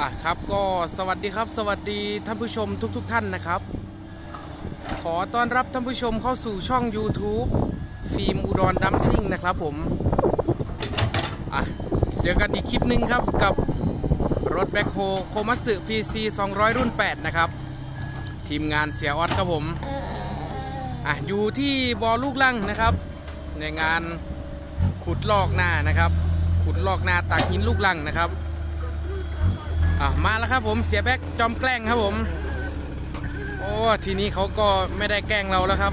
อะครับก็สวัสดีครับ สวัสดีท่านผู้ชมทุกๆทท่านนะครับ ขอต้อนรับท่านผู้ชมเข้าสู่ช่อง YouTube ฟิล์มอุดรดัมซิ่งนะครับผมอะเจอกันอีกคลิปหนึ่งครับกับรถแบ็คโฮโคมัสึ PC 200 รุ่น 8 นะครับ ทีมงานเสียออดครับผมอะอยู่ที่บอลูกลังนะครับ ในงานขุดลอกหน้านะครับ ขุดลอกหน้าตากหินลูกลังนะครับ อะมาแล้วครับผมเสียแบ็กจอมแกล้งครับผม โอ้ทีนี้เขาก็ไม่ได้แกล้งเราแล้วครับ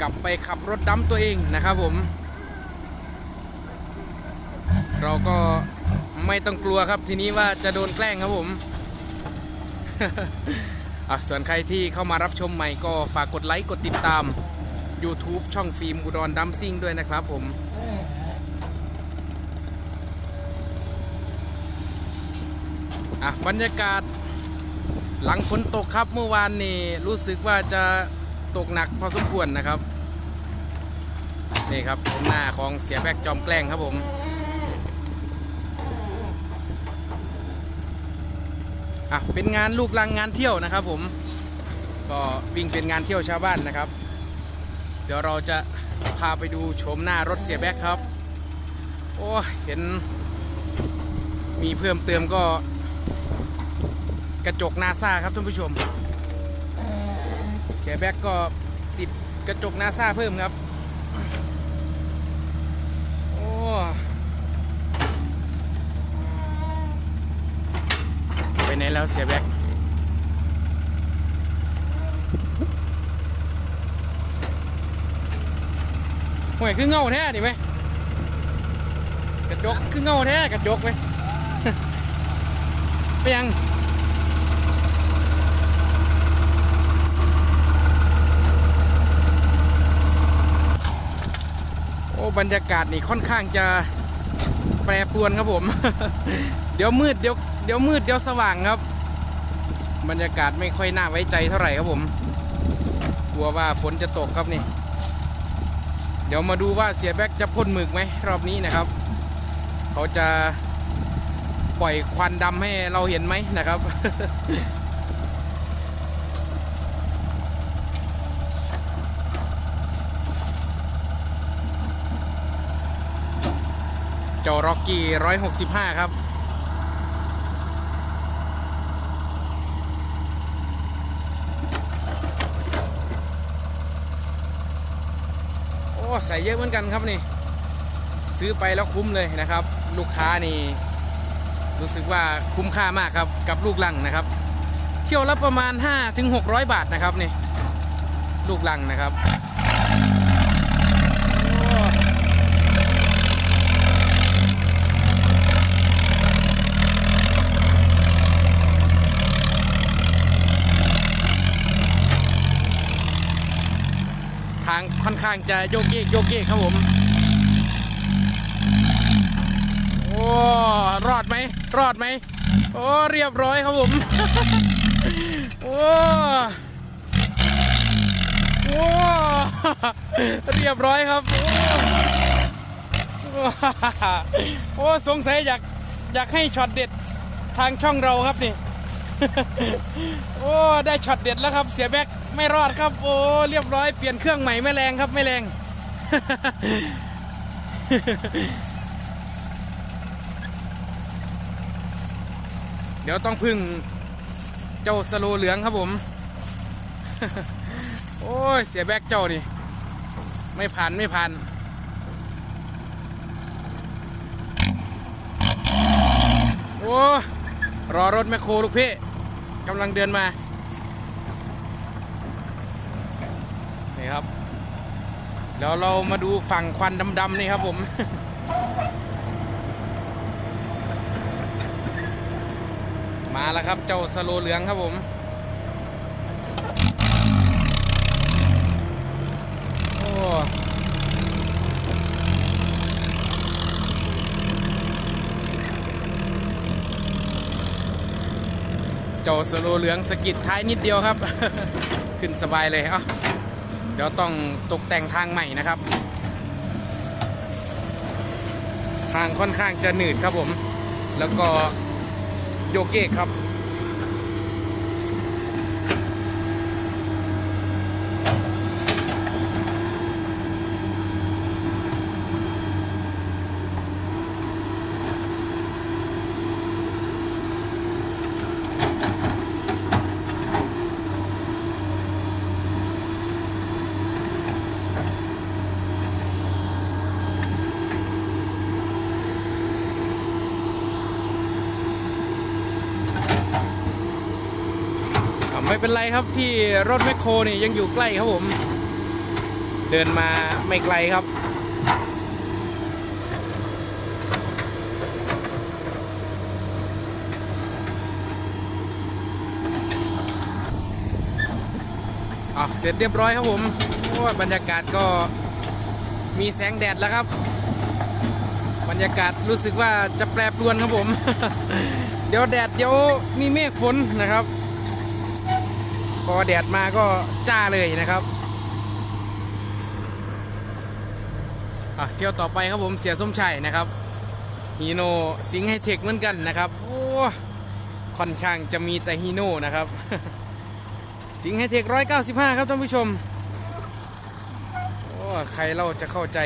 กลับไปขับรถดัมตัวเองนะครับผม เราก็ไม่ต้องกลัวครับทีนี้ว่าจะโดนแกล้งครับผมอะส่วนใครที่เข้ามารับชมใหม่ก็ฝากกดไลค์กดติดตาม YouTube ช่องฟิล์มอุดรดัมซิ่งด้วยนะครับผม อะบรรยากาศหลังฝนตกครับเมื่อวานนี่รู้สึกว่าจะตกหนักพอสมควรนะครับ นี่ครับชมหน้าของเสียแบกจอมแกล้งครับผมอะเป็นงานลูกลังงานเที่ยวนะครับผมก็วิ่งเป็นงานเที่ยวชาวบ้านนะครับ เดี๋ยวเราจะพาไปดูโฉมหน้ารถเสียแบกครับ โอ้เห็นมีเพิ่มเติมก็ กระจกนาซาครับท่านผู้ชม เสียแบ็กก็ติดกระจกนาซาเพิ่มครับ โอ้ไปไหนแล้วเสียแบ็กห่วยคือเงาแท้ดิไหมกระจกคือเงาแท้กระจกไหมไปยัง บรรยากาศนี่ค่อนข้างจะแปรปรวนครับผม เดี๋ยวมืดเดี๋ยวเดี๋ยวมืดเดี๋ยวสว่างครับ บรรยากาศไม่ค่อยน่าไว้ใจเท่าไหร่ครับผม กลัวว่าฝนจะตกครับนี่ เดี๋ยวมาดูว่าเสียแบ็กจะพ่นหมึกไหมรอบนี้นะครับ เขาจะปล่อยควันดำให้เราเห็นไหมนะครับ จอร็อกกี้ร้อยหกสิบห้าครับ โอ้ใส่เยอะเหมือนกันครับนี่ ซื้อไปแล้วคุ้มเลยนะครับ ลูกค้านี่ รู้สึกว่าคุ้มค่ามากครับ กับลูกลังนะครับ เที่ยวละประมาณ5ถึง600 บาทนะครับนี่ ลูกลังนะครับโอ้ทางค่อน ข้างจะโยกเยกโยกเยกครับผม โอ้รอดไหมรอดไหมโอ้เรียบร้อยครับผม โอ้โอ้เรียบร้อยครับ โอ้โอ้สงสัยอยากอยากให้ช็อตเด็ดทางช่องเราครับนี่ โอ้ ได้ช็อตเด็ดแล้วครับเสียแบ็ก ไม่รอดครับ โอ้เรียบร้อยเปลี่ยนเครื่องใหม่ไม่แรงครับไม่แรง เดี๋ยวต้องพึ่งเจ้าสโลเหลืองครับผม โอ้ยเสียแบกเจ้านี่ไม่ผ่านไม่ผ่านโอ้รอรถแมคโครลูกพี่กำลังเดินมา นี่ครับเดี๋ยวเรามาดูฝั่งควันดำๆนี่ครับผม มาแล้วครับเจ้าสโลเหลืองครับผมโอ้เจ้าสโลเหลืองสกิดท้ายนิดเดียวครับ ขึ้นสบายเลยอ้า เดี๋ยวต้องตกแต่งทางใหม่นะครับ ทางค่อนข้างจะหนืดครับผม แล้วก็โยเกะครับ เป็นไรครับที่รถแมคโครนี่ยังอยู่ใกล้ครับผม เดินมาไม่ไกลครับ อะเสร็จเรียบร้อยครับผมโอ้ยบรรยากาศก็มีแสงแดดแล้วครับ บรรยากาศรู้สึกว่าจะแปรปรวนครับผม เดี๋ยวแดดเดี๋ยวมีเมฆฝนนะครับ พอแดดมาก็จ้าเลยนะครับอะเที่ยวต่อไปครับผมเสียส้มชัยนะครับฮีโน่สิงไฮเทคเหมือนกันนะครับโอ้ค่อนข้างจะมีแต่ฮีโน่นะครับ สิงไฮเทคร้อยเก้าสิบห้าครับท่านผู้ชมโอ้ใครเราจะเข้าใจ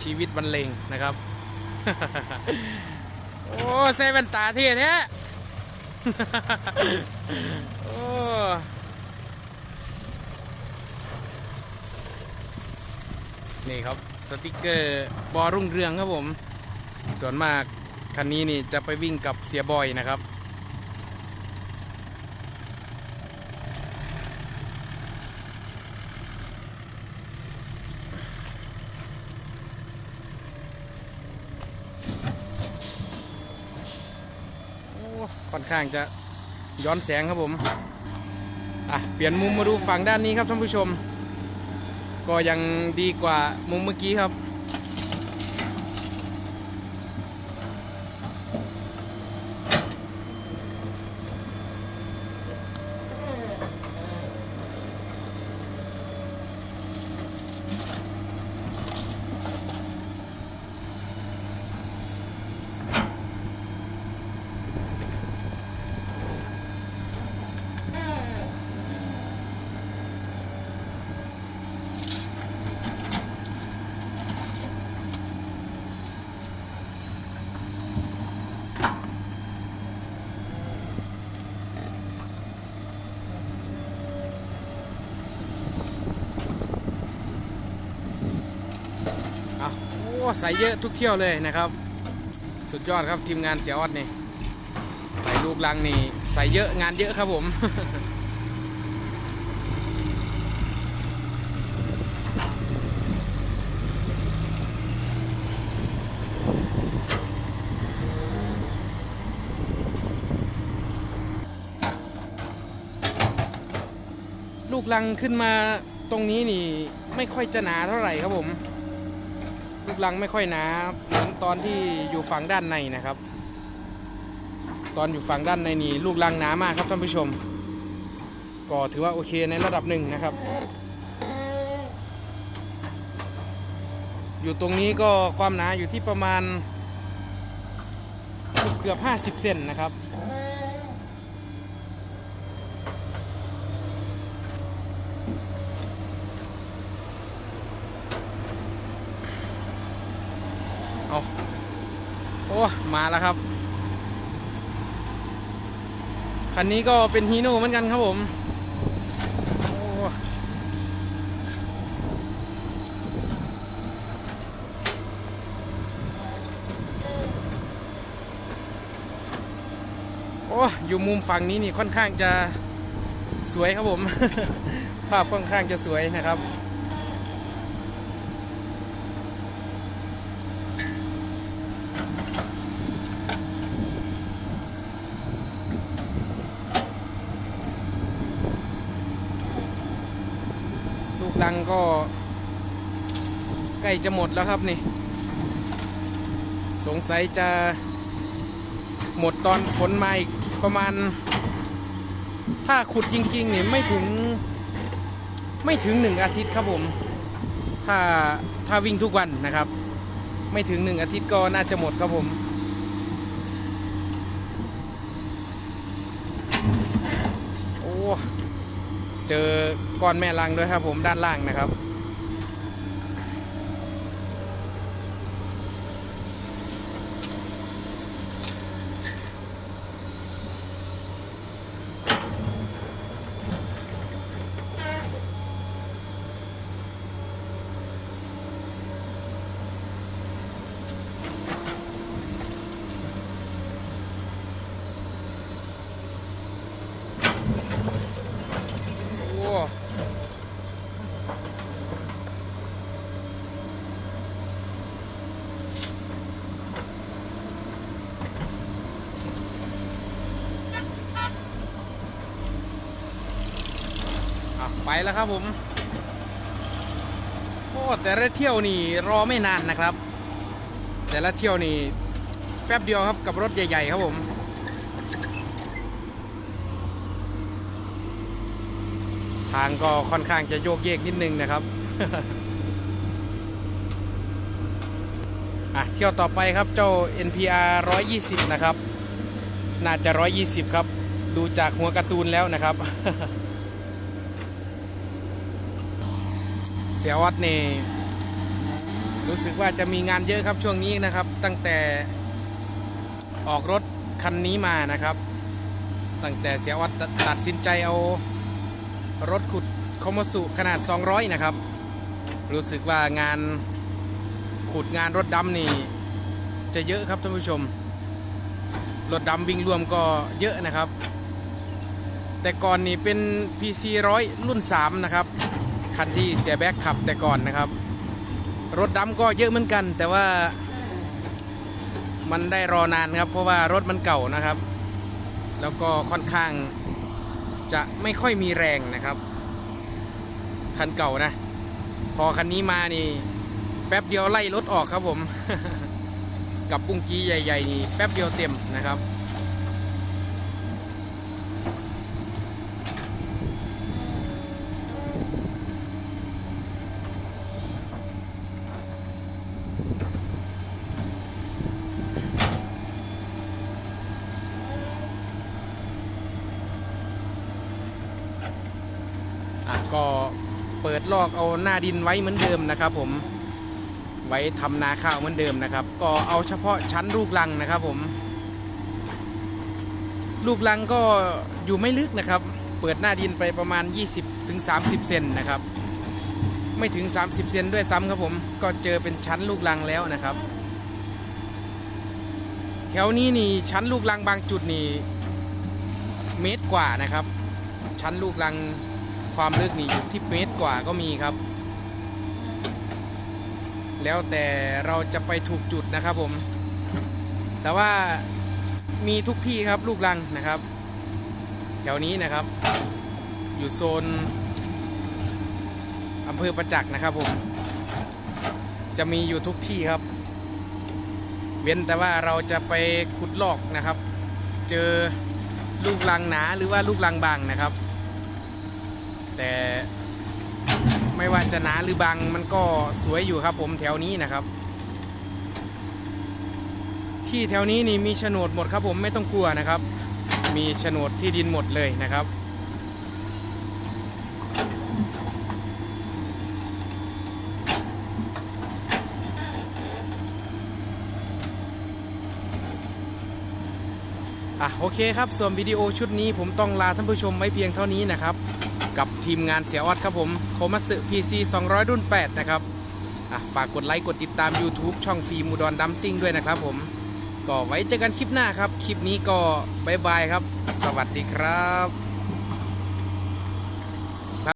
ชีวิตบรรเลงนะครับ โอ้ใส่แว่นตาเท่แท้โอ้ นี่ครับสติกเกอร์บอรุ่งเรืองครับผม ส่วนมากคันนี้นี่จะไปวิ่งกับเสียบอยนะครับ ค่อนข้างจะย้อนแสงครับผม อะ เปลี่ยนมุมมาดูฝั่งด้านนี้ครับท่านผู้ชม ก็ยังดีกว่ามุมเมื่อกี้ครับ ใส่เยอะทุกเที่ยวเลยนะครับ สุดยอดครับทีมงานเสียออดนี่ใส่ลูกลังนี่ใส่เยอะงานเยอะครับผมลูกลังขึ้นมาตรงนี้นี่ไม่ค่อยจะหนาเท่าไหร่ครับผม ลูกลังไม่ค่อยหนาเหมือนตอนที่อยู่ฝั่งด้านในนะครับ ตอนอยู่ฝั่งด้านในนี่ลูกลังหนามากครับท่านผู้ชม ก็ถือว่าโอเคในระดับหนึ่งนะครับ อยู่ตรงนี้ก็ความหนาอยู่ที่ประมาณเกือบ 50 เซนนะครับ เอาโอ้มาแล้วครับ คันนี้ก็เป็นฮีโน่เหมือนกันครับผมโอ้โอ้อยู่มุมฝั่งนี้นี่ค่อนข้างจะสวยครับผม ภาพค่อนข้างจะสวยนะครับ ลังก็ ใกล้จะหมดแล้วครับนี่ สงสัยจะหมดตอนฝนมาอีกประมาณ ถ้าขุดจริงๆเนี่ยไม่ถึงไม่ถึงหนึ่งอาทิตย์ครับผม ถ้าถ้าวิ่งทุกวันนะครับ ไม่ถึงหนึ่งอาทิตย์ก็น่าจะหมดครับผมโอ้ เจอก้อนแม่ลังด้วยครับผมด้านล่างนะครับ โอ้อะ ไปแล้วครับผมโอ้แต่ละเที่ยวนี่รอไม่นานนะครับ แต่ละเที่ยวนี่แป๊บเดียวครับกับรถใหญ่ ๆ ครับผมทางก็ค่อนข้างจะโยกเยกนิดนึงนะครับ อะเที่ยวต่อไปครับเจ้า NPR 120 นะครับ น่าจะ 120 ครับ ดูจากหัวการ์ตูนแล้วนะครับ เสียวัดนี่รู้สึกว่าจะมีงานเยอะครับช่วงนี้นะครับ ตั้งแต่ออกรถคันนี้มานะครับ ตั้งแต่เสียวัดตัดตัดสินใจเอารถขุดคอมสุขนาด 200 นะครับ รู้สึกว่างานขุดงานรถดำนี่ จะเยอะครับท่านผู้ชม รถดำวิ่งรวมก็เยอะนะครับ แต่ก่อนนี่เป็น PC 100 รุ่น 3 นะครับ คันที่เสียแบ็กขับแต่ก่อนนะครับ รถดำก็เยอะเหมือนกัน แต่ว่ามันได้รอนานครับ เพราะว่ารถมันเก่านะครับ แล้วก็ค่อนข้างจะไม่ค่อยมีแรงนะครับ คันเก่านะ พอคันนี้มานี่ แป๊บเดียวไล่รถออกครับผม กับปุ้งกี้ใหญ่ ๆ นี่แป๊บเดียวเต็มนะครับ อะก็เปิดลอกเอาหน้าดินไว้เหมือนเดิมนะครับ ผมไว้ทำนาข้าวเหมือนเดิมนะครับ ก็เอาเฉพาะชั้นลูกลังนะครับ ผม ลูกลังก็อยู่ไม่ลึกนะครับ เปิดหน้าดินไปประมาณ 20ถึง30 เซนนะครับ ไม่ถึง 30 เซนด้วยซ้ำครับผมก็เจอเป็นชั้นลูกลังแล้วนะครับแถวนี้นี่ชั้นลูกลังบางจุดนี่เมตรกว่านะครับ ชั้นลูกลัง ความลึกนี่อยู่ที่เมตรกว่าก็มีครับ แล้วแต่เราจะไปถูกจุดนะครับผม แต่ว่ามีทุกที่ครับลูกลังนะครับ แถวนี้นะครับ อยู่โซนอำเภอประจักษ์นะครับผม จะมีอยู่ทุกที่ครับ เว้นแต่ว่าเราจะไปขุดลอกนะครับ เจอลูกลังหนาหรือว่าลูกลังบางนะครับ แต่ไม่ว่าจะหนาหรือบางมันก็สวยอยู่ครับผมแถวนี้นะครับ ที่แถวนี้นี่มีโฉนดหมดครับผมไม่ต้องกลัวนะครับ มีโฉนดที่ดินหมดเลยนะครับอะโอเคครับส่วนวิดีโอชุดนี้ผมต้องลาท่านผู้ชมไว้เพียงเท่านี้นะครับ กับทีมงานเสียออดครับผมโคมัสึ PC 200 รุ่น 8 นะครับอะฝากกดไลค์กดติดตาม YouTube ช่องฟีมูดอนดรดัมซิ่งด้วยนะครับผม ก็ไว้เจอกันคลิปหน้าครับ คลิปนี้ก็บายบายครับ สวัสดีครับ